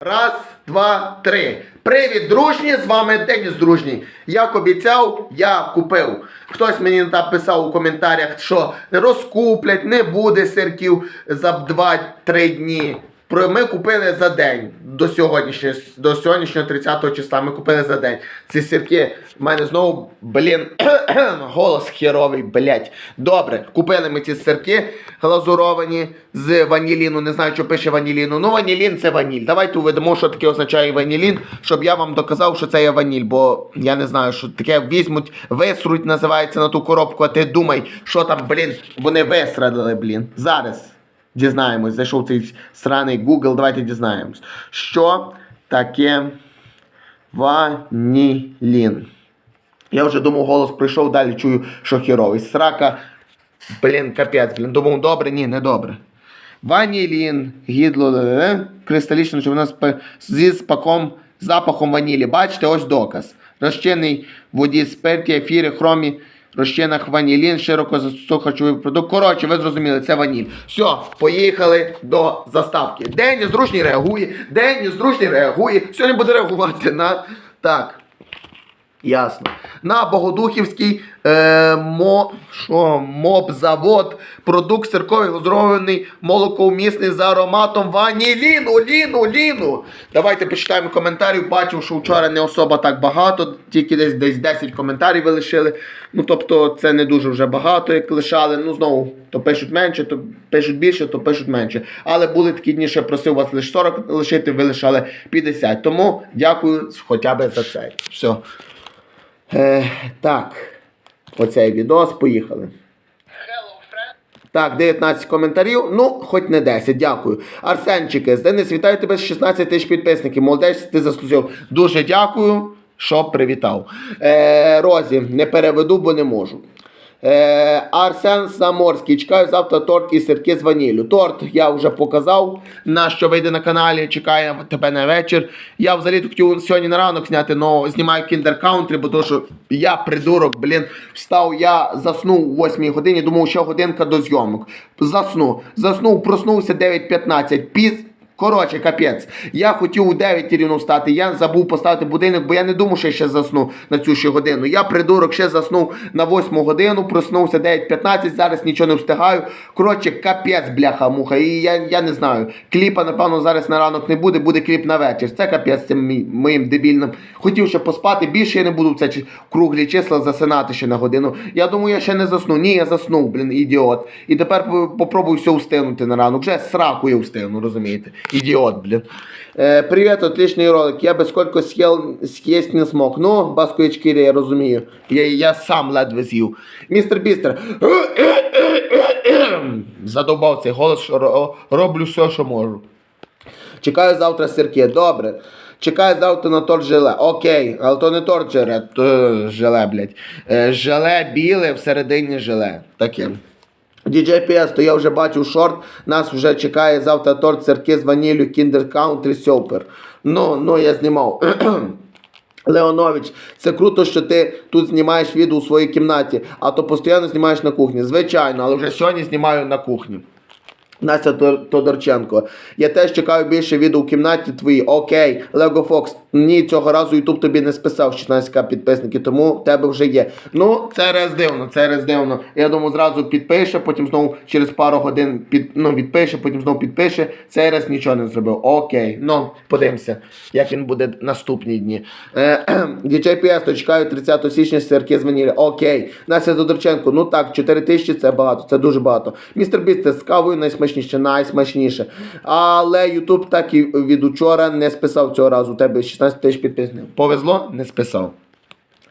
Раз, два, три. Привіт, дружні! З вами Деніс Дружній. Як обіцяв, я купив. Хтось мені написав у коментарях, що розкуплять, не буде сирків за 2-3 дні. Ми купили за день до сьогоднішнього, до сьогоднішнього 30 числа. Ми купили за день. Ці сирки в мене знову, блін, голос херовий, блять. Добре, купили ми ці сирки глазуровані з ваніліну. Не знаю, що пише ваніліну. Ну, ванілін це ваніль. Давайте уведемо, що таке означає ванілін, щоб я вам доказав, що це є ваніль. Бо я не знаю, що таке візьмуть, висруть, називається на ту коробку, а ти думай, що там, блін, вони висрадили, блін. Зараз дізнаємось. Зайшов цей сраний Google, давайте дізнаємось. Що таке ванілін? Я вже думав, голос прийшов, далі чую, що херовий. Срака, блін, капець, блін. Думав, добре, ні, не добре. Ванілін, гідло, е, кристалічно, що вона зі спаком, запахом ванілі. Бачите, ось доказ. Розчинний воді спирті, ефірі, хромі, розчинах ванілін, широко застосовує харчовий продукт. Коротше, ви зрозуміли, це ваніль. Все, поїхали до заставки. День незручний реагує, день незручний реагує. Сьогодні буде реагувати на. Так. Ясно. На Богодухівський е, мо, що, мобзавод. Продукт цирковий глазурований молокоумісний з ароматом ваніліну, ліну, ліну. Давайте почитаємо коментарів. Бачив, що вчора не особа так багато, тільки десь десь 10 коментарів ви лишили. Ну тобто це не дуже вже багато, як лишали. Ну знову, то пишуть менше, то пишуть більше, то пишуть менше. Але були такі дні, що просив вас лише 40 лишити, ви лишали 50. Тому дякую хоча б за це. Все. Е, так, оцей відос, поїхали. Так, 19 коментарів. Ну, хоч не 10, дякую. Арсенчики, Денис, вітаю тебе з 16 тисяч підписників. Молодець, ти заслужив. Дуже дякую, що привітав. Е, Розі, не переведу, бо не можу. Е, Арсен Заморський, чекаю завтра торт і сирки з ваніллю. Торт я вже показав, на що вийде на каналі, чекаю тебе на вечір. Я взагалі хотів сьогодні на ранок зняти, але знімаю Kinder Country, бо то, що я придурок, блін, встав, я заснув о 8 годині, думав, що годинка до зйомок. Заснув. Заснув, проснувся 9.15. Піз... Коротше, капець. Я хотів у 9 рівно встати. Я забув поставити будильник, бо я не думав, що я ще засну на цю ще годину. Я придурок ще заснув на 8 годину, проснувся 9.15, зараз нічого не встигаю. Коротше, капець, бляха муха. І я, я не знаю. Кліпа, напевно, зараз на ранок не буде, буде кліп на вечір. Це капець цим моїм дебільним. Хотів ще поспати, більше я не буду в це круглі числа засинати ще на годину. Я думаю, я ще не засну. Ні, я заснув, блін, ідіот. І тепер по- попробую все встигнути на ранок. Вже сраку я встигну, розумієте? Ідіот, блін. Е, привіт, отличний ролик. Я би сколько съел, съесть не смог. Ну, баскою чкірі, я розумію. Я, я сам ледве з'їв. Містер Бістер. Задовбав цей голос, що ро- роблю все, що можу. Чекаю завтра сирки. Добре. Чекаю завтра на торт желе. Окей, але то не торт желе, то желе, блядь. Е, желе біле всередині желе. Таке. DJ PS, то я вже бачив шорт, нас вже чекає завтра торт сирки з ваніллю Kinder Country Сьопер. Ну, ну я знімав. Леонович, це круто, що ти тут знімаєш відео у своїй кімнаті, а то постійно знімаєш на кухні. Звичайно, але вже сьогодні знімаю на кухні. Настя Тодорченко. Я теж чекаю більше відео в кімнаті твої. Окей, Лего Фокс. Ні, цього разу Ютуб тобі не списав 16к підписників, тому в тебе вже є. Ну, це раз дивно, це раз дивно. Я думаю, зразу підпише, потім знову через пару годин під, ну, відпише, потім знову підпише. Цей раз нічого не зробив. Окей. Ну, подивимося, як він буде наступні дні. Е, DJ чекаю 30 січня сирки з ванілі. Окей. Настя Тодорченко, ну так, 4 тисячі це багато, це дуже багато. Містер Біст, з кавою найсмачніше, найсмачніше. Але Ютуб так і від учора не списав цього разу. У тебе 16 тисяч підписників. Повезло, не списав.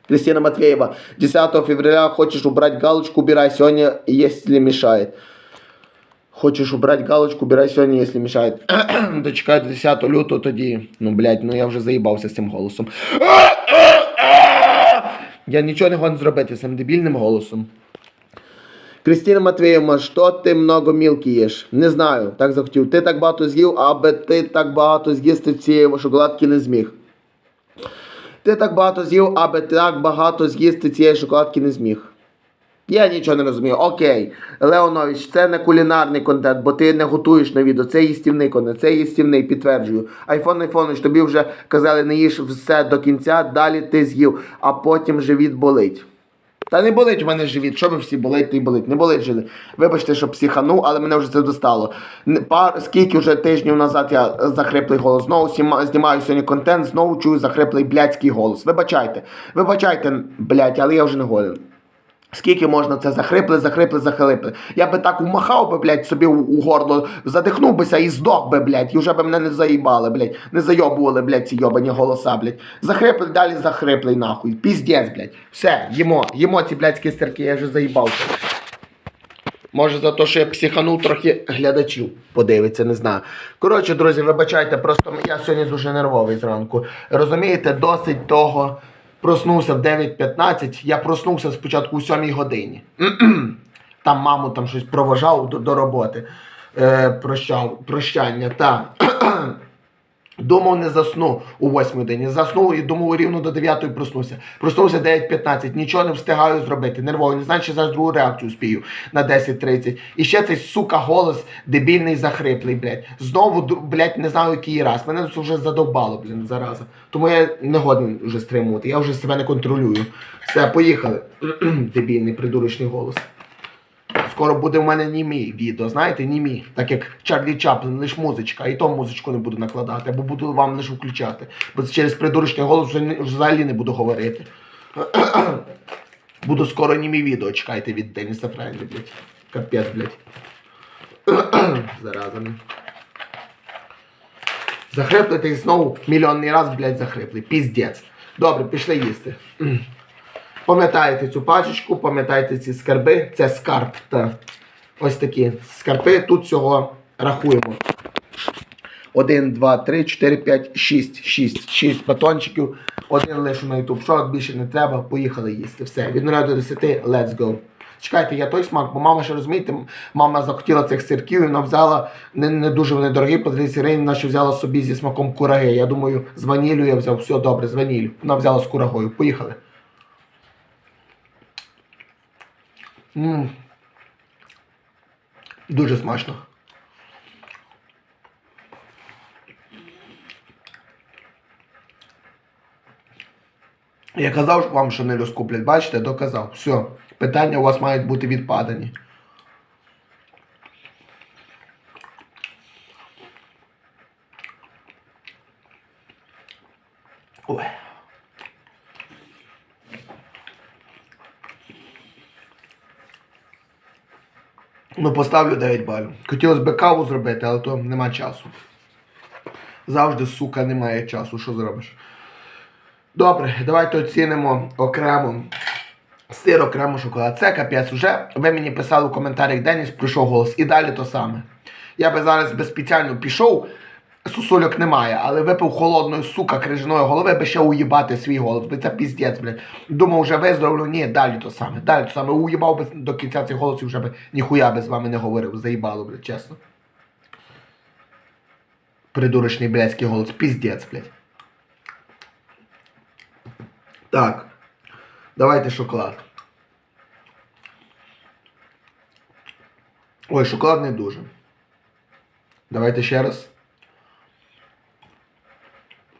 Кристина Матвеева, 10 февраля хочешь убрать галочку, убирай сегодня, если мешает. Хочеш убрати галочку, убирай сьогодні, якщо мешает. Дочекаю до 10 лютого тоді. Ну, блядь, ну я вже заїбався з цим голосом. Я нічого не можу зробити з цим дебільним голосом. Кристина Матвіївна, що ти много мілки їш? Не знаю, так захотів. Ти так багато з'їв, аби ти так багато з'їсти цієї шоколадки не зміг. Ти так багато з'їв, аби так багато з'їсти цієї шоколадки не зміг. Я нічого не розумію. Окей, Леонович, це не кулінарний контент, бо ти не готуєш на відео. Це їстівний контент, це їстівний, підтверджую. Айфон, айфонович, тобі вже казали, не їж все до кінця, далі ти з'їв, а потім живіт болить. Та не болить у мене живіт, що ви всі болить, й болить. Не болить живіт. Вибачте, що психану, але мене вже це достало. Пар, скільки вже тижнів назад я захриплий голос. Знову знімаю сьогодні контент, знову чую захриплий блядський голос. Вибачайте, вибачайте, блядь, але я вже не годен. Скільки можна це захрипли, захрипли, захрипли. Я би так умахав би, блядь, собі у, горло, задихнув бися і здох би, блядь, і вже би мене не заїбали, блядь, не зайобували, блядь, ці йобані голоса, блядь. Захрипли, далі захрипли, нахуй. Піздець, блядь. Все, їмо, їмо ці блядські стерки, я вже заїбався. Може за те, що я психанув трохи глядачів подивиться, не знаю. Коротше, друзі, вибачайте, просто я сьогодні дуже нервовий зранку. Розумієте, досить того. Проснувся в 9.15, я проснувся спочатку у 7 годині. Там маму там щось проважав до, до роботи. Е, прощав, прощання, та. Думав, не засну у 8 годині. Заснув і думав рівно до 9 проснувся. Проснувся 9.15, нічого не встигаю зробити. Нервовий, не знаю, чи зараз другу реакцію спію на 10.30. І ще цей сука голос дебільний захриплий, блядь. Знову, блядь, не знаю який раз. Мене це вже задовбало, блін, зараза. Тому я не годен вже стримувати, я вже себе не контролюю. Все, поїхали. Дебільний придурочний голос. Скоро буде в мене німі відео, знаєте, німі. Так як Чарлі Чаплин, лиш музичка, і то музичку не буду накладати, або буду вам лише включати. Бо через придурочний голос взагалі не буду говорити. буду скоро німі відео, чекайте від Деніса Френдлі, блядь. Капець, блядь. Зараза. ну. Захриплити знову мільйонний раз, блядь, захрипли. Піздець. Добре, пішли їсти. Пам'ятаєте цю пачечку, пам'ятаєте ці скарби. Це скарб. Ось такі скарби. Тут всього рахуємо. 1, 2, 3, 4, 5, 6. 6. 6 батончиків. Один лише на YouTube Short, більше не треба. Поїхали їсти. Все. Від 0 до 10, let's go. Чекайте, я той смак, бо мама ще розумієте, мама захотіла цих сирків і вона взяла не, не дуже вони дорогі, по 30 гривень, вона ще взяла собі зі смаком кураги. Я думаю, з ваніллю я взяв, все добре, з ваніллю. Вона взяла з курагою. Поїхали. М. Дуже смачно. Я казав вам, що не розкуплять. Бачите, доказав. Все. Питання у вас мають бути відпадані. Ой. Ну, поставлю 9 балів. Хотілося б каву зробити, але то нема часу. Завжди, сука, немає часу. Що зробиш? Добре, давайте оцінимо окремо сир, окремо шоколад. Це капець уже. Ви мені писали в коментарях Деніс, пройшов голос. І далі то саме. Я би зараз би спеціально пішов, сусольок немає, але випив холодної, сука, крижаної голови, би ще уїбати свій голос. Бо це піздець, блядь. Думав, вже виздоровлю, ні, далі то саме. Далі то саме. Уїбав би до кінця цих голосів, вже би ніхуя би з вами не говорив. Заїбало, блядь, чесно. Придурочний блядський голос. Піздець, блядь. Так. Давайте шоколад. Ой, шоколад не дуже. Давайте ще раз.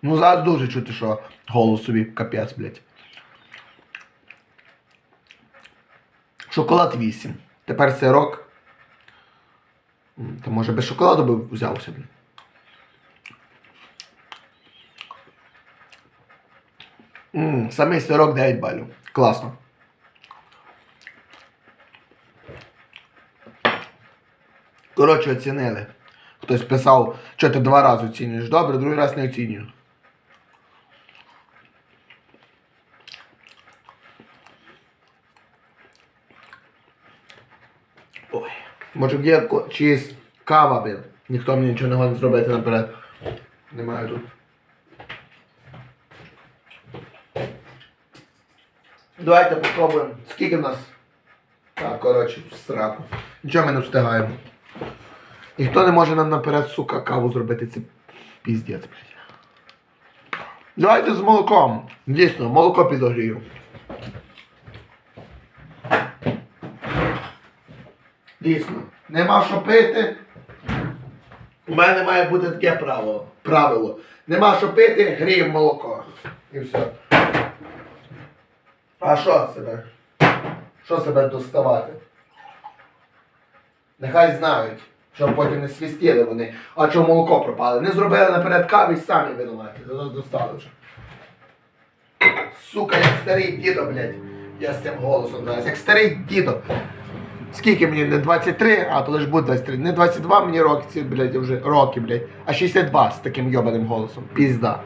Ну, зараз дуже чути, що голос собі капець, блядь. Шоколад 8. Тепер сирок. Та може без шоколаду би взявся, блядь. М, Самий сирок 9 балів. Класно. Коротше, оцінили. Хтось писав, що ти два рази оцінюєш. Добре, другий раз не оцінюю. Ой. Може є чиїсь кава, блін. Ніхто мені нічого не може зробити наперед. Немає тут. Давайте попробуємо. Скільки в нас? Так, коротше, сраку. Нічого ми не встигаємо. Ніхто не може нам наперед, сука, каву зробити. Це піздець, блядь. Давайте з молоком. Дійсно, молоко підогрію. Дійсно. Нема що пити. У мене має бути таке правило. правило. Нема що пити, гріємо молоко. І все. А що себе? Що себе доставати? Нехай знають, щоб потім не свістіли вони, а чого молоко пропали. Не зробили наперед кави і самі винуваті. До нас достали вже. Сука, як старий дідо, блядь. Я з цим голосом зараз. Як старий дідо. Скільки мені? Не 23, а то лиш буде 23. Не 22 мені роки, ці, блядь, вже роки, блядь. А 62 з таким йобаним голосом. Пізда.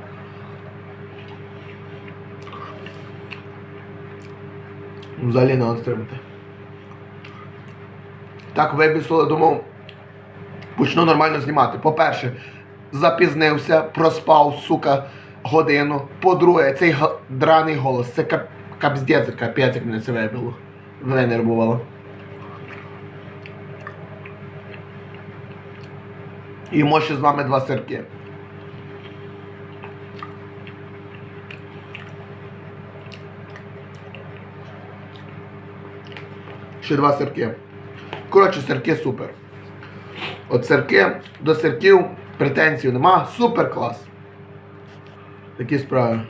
Взагалі не стримати. Так вибісило, думав, почну нормально знімати. По-перше, запізнився, проспав, сука, годину. По-друге, цей драний голос, це кап... капздець, капець, як мене це вибило. Винервувало. І може з вами два сирки. Ще два сирки. Коротше, сирки супер. От сирки до сирків претензій нема. Супер клас. Такі справи.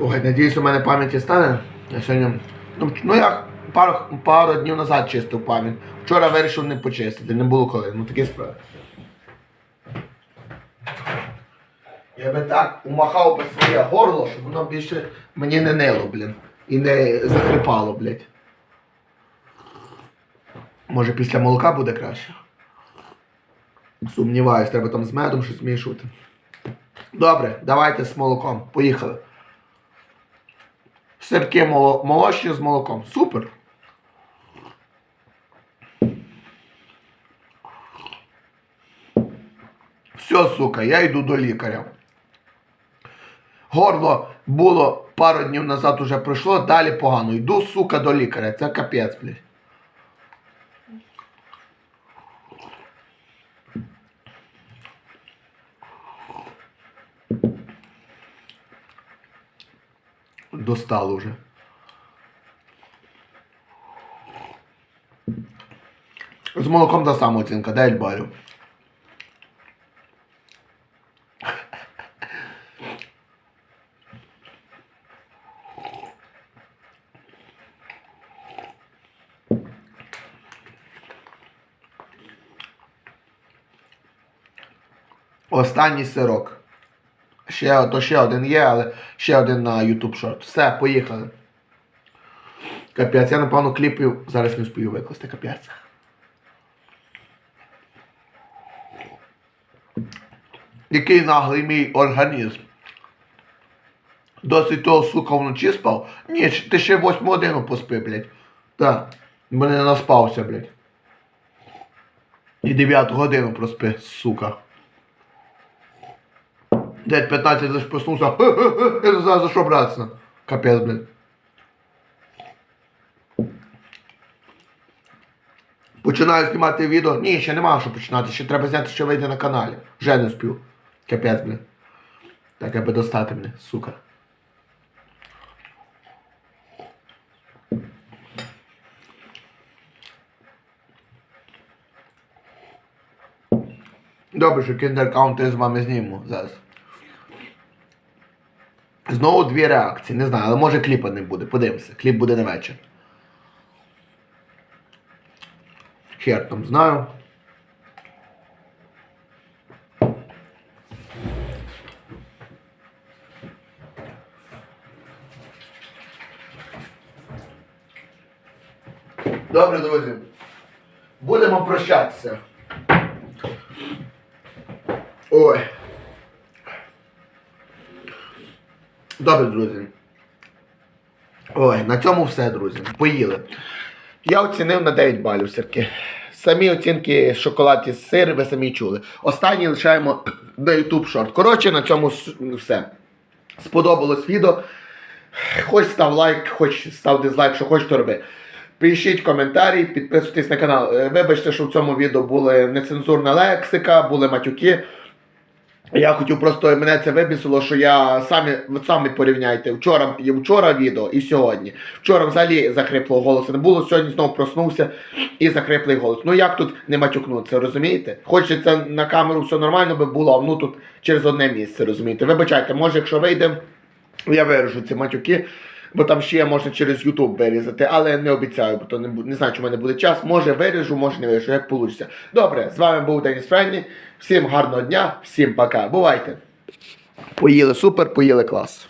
Ой, надіюсь, у мене пам'яті стане. Я сьогодні. Ну, ну я пару, пару днів назад чистив пам'ять. Вчора вирішив не почистити, не було коли. Ну такі справи. Я би так умахав би своє горло, щоб воно більше мені не нило, блін. І не захрипало, блядь. Може після молока буде краще. Сумніваюсь, треба там з медом щось змішувати. Добре, давайте з молоком. Поїхали. Сирки моло- молочні з молоком. Супер. Все, сука, я йду до лікаря. Горло було пару днів назад уже пройшло, далі погано. Йду, сука, до лікаря. Це капець, блядь. Достало вже. З молоком та сама оцінка, 9 балів. Останній сирок. Ще, то ще один є, але ще один на YouTube Short. Все, поїхали. Капець, я напевно кліпів зараз не успію викласти, капець. Який наглий мій організм. Досить того, сука, вночі спав? Ні, ти ще восьму годину поспи, блядь. Так. Бо не наспався, блядь. І дев'яту годину проспи, сука. Дед 15 лиш проснувся. Я не знаю за що братися. Капець, блядь. Починаю знімати відео. Ні, ще нема що починати. Ще треба зняти, що вийде на каналі. Вже не спів. Капець, блядь. Так аби достати мене, сука. Добре, що кіндер-каунт я з вами зніму зараз. Знову дві реакції. Не знаю, але може кліпа не буде. Подивимося. Кліп буде на вечір. Хер там знаю. Добре, друзі. Будемо прощатися. Ой. Добре, друзі. Ой, на цьому все, друзі. Поїли. Я оцінив на 9 балів сирки. Самі оцінки шоколад і сир, ви самі чули. Останній лишаємо на YouTube Short. Коротше, на цьому все. Сподобалось відео. Хоч став лайк, хоч став дизлайк, що хочете роби. Пишіть коментарі, підписуйтесь на канал. Е, Вибачте, що в цьому відео була нецензурна лексика, були матюки. Я хотів просто мене це вибісило, що я самі, ви самі порівняйте вчора, і вчора відео і сьогодні. Вчора взагалі захриплого голосу не було, сьогодні знову проснувся і захриплий голос. Ну як тут не матюкнутися, розумієте? Хочеться на камеру все нормально би було, а ну тут через одне місце, розумієте? Вибачайте, може, якщо вийде, я виріжу ці матюки. Бо там ще можна через YouTube вирізати, але не обіцяю, бо то не, не знаю, чи в мене буде час. Може виріжу, може не виріжу, як вийде. Добре, з вами був Деніс Френні. Всім гарного дня, всім пока. Бувайте. Поїли супер, поїли клас.